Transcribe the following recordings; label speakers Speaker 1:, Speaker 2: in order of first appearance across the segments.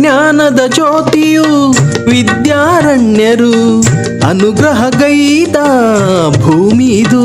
Speaker 1: ಜ್ಞಾನದ ಜ್ಯೋತಿಯು ವಿದ್ಯಾರಣ್ಯರು ಅನುಗ್ರಹಗೈದ ಭೂಮಿದು.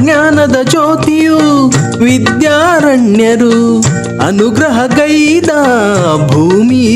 Speaker 1: ಜ್ಞಾನದ ಜ್ಯೋತಿಯು ವಿದ್ಯಾರಣ್ಯರು ಅನುಗ್ರಹಗೈದ ಭೂಮಿ